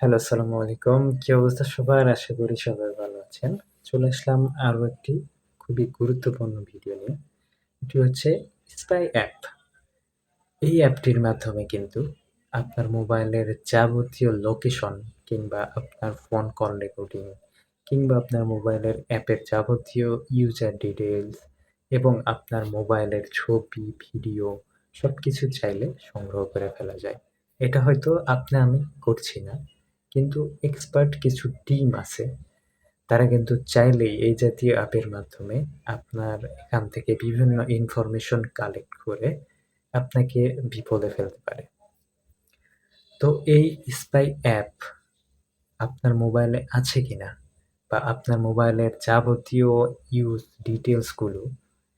Hello, আসসালামু আলাইকুম। কি অবস্থা সবার? আশা করি সবাই ভালো আছেন। চলে আসলাম আরও একটি খুবই গুরুত্বপূর্ণ ভিডিও নিয়ে। এটি হচ্ছে স্পাই অ্যাপ। এই অ্যাপটির মাধ্যমে কিন্তু আপনার মোবাইলের যাবতীয় লোকেশন কিংবা আপনার ফোন কল রেকর্ডিং কিংবা আপনার মোবাইলের অ্যাপের যাবতীয় ইউজার ডিটেইলস এবং আপনার মোবাইলের ছবি, ভিডিও সবকিছু চাইলে সংগ্রহ করে ফেলা যায়। এটা হয়তো আপনি আমি করছি না। কিন্তু এক্সপার্ট কিছু টিম আছে। তারা কিন্তু চাইলেই এই জাতীয় অ্যাপের মাধ্যমে আপনার এখান থেকে বিভিন্ন ইনফরমেশন কালেক্ট করে আপনাকে বিপদে ফেলতে পারে। তো এই স্পাই অ্যাপ আপনার মোবাইলে আছে কিনা বা আপনার মোবাইলের যাবতীয় ইউজ ডিটেইলসগুলো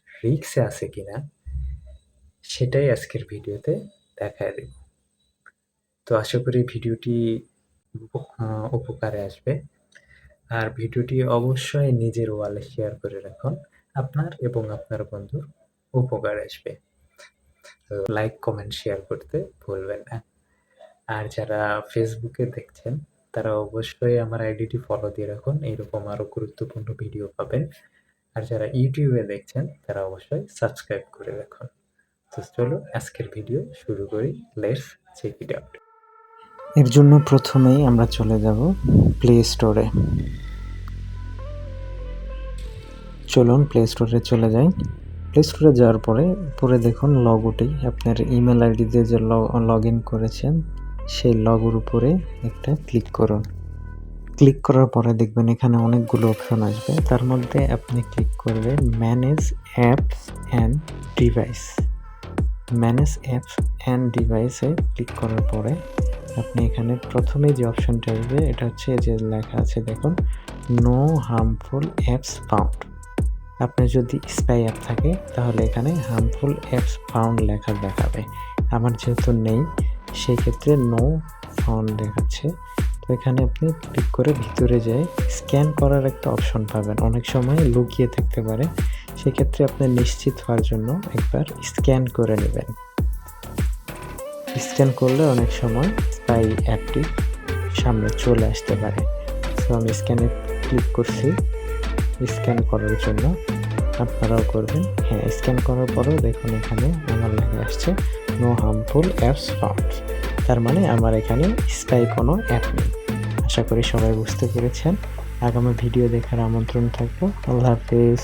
রিস্কে আছে কিনা, সেটাই আজকের ভিডিওতে দেখায় দেব। তো আশা করি ভিডিওটি উপকারে আসবে। আর ভিডিওটি অবশ্যই নিজের ওয়ালে শেয়ার করে রাখুন। আপনার এবং আপনার বন্ধুর উপকারে আসবে। লাইক, কমেন্ট, শেয়ার করতে ভুলবেন না। আর যারা ফেসবুকে দেখছেন তারা অবশ্যই আমার আইডিটি ফলো দিয়ে রাখুন। এরকম আরও গুরুত্বপূর্ণ ভিডিও পাবেন। আর যারা ইউটিউবে দেখছেন তারা অবশ্যই সাবস্ক্রাইব করে রাখুন। তো চলো আজকের ভিডিও শুরু করি। Let's check it out. এর জন্য প্রথমেই আমরা চলে যাব প্লে স্টোরে। চলুন প্লে স্টোরে চলে যাই। প্লে স্টোরে যাওয়ার পরে উপরে দেখুন লগোটি আপনার ইমেল আইডি দিয়ে যে ল লগইন করেছেন, সেই লগোর উপরে একটা ক্লিক করুন। ক্লিক করার পরে দেখবেন এখানে অনেকগুলো অপশন আসবে। তার মধ্যে আপনি ক্লিক করবেন manage apps and device. Manage apps and ডিভাইসে ক্লিক করার পরে আপনি এখানে প্রথমে যে অপশনটা আসবে, এটা হচ্ছে যে লেখা আছে, দেখুন নো হার্মফুল অ্যাপস ফাউন্ড। আপনার যদি স্পাই অ্যাপ থাকে, তাহলে এখানে হার্মফুল অ্যাপস ফাউন্ড লেখা দেখাবে। আমার যেহেতু নেই, সেই ক্ষেত্রে নো ফাউন্ড দেখাচ্ছে। তো এখানে আপনি ক্লিক করে ভিতরে যেয়ে স্ক্যান করার একটা অপশন পাবেন। অনেক সময় লুকিয়ে থাকতে পারে। সেক্ষেত্রে আপনি নিশ্চিত হওয়ার জন্য একবার স্ক্যান করে নেবেন। স্ক্যান করলে অনেক সময় স্পাই অ্যাপটি সামনে চলে আসতে পারে। সো আমি স্ক্যানে ক্লিক করছি স্ক্যান করার জন্য। আপনারাও করবেন। হ্যাঁ, স্ক্যান করার পরেও দেখুন এখানে আমার লেখা আসছে নো হার্মফুল অ্যাপস ফাউন্ড। তার মানে আমার এখানে স্পাই কোনো অ্যাপ নেই। আশা করি সবাই বুঝতে পেরেছেন। আগামী ভিডিও দেখার আমন্ত্রণ থাকল। আল্লাহ হাফেজ।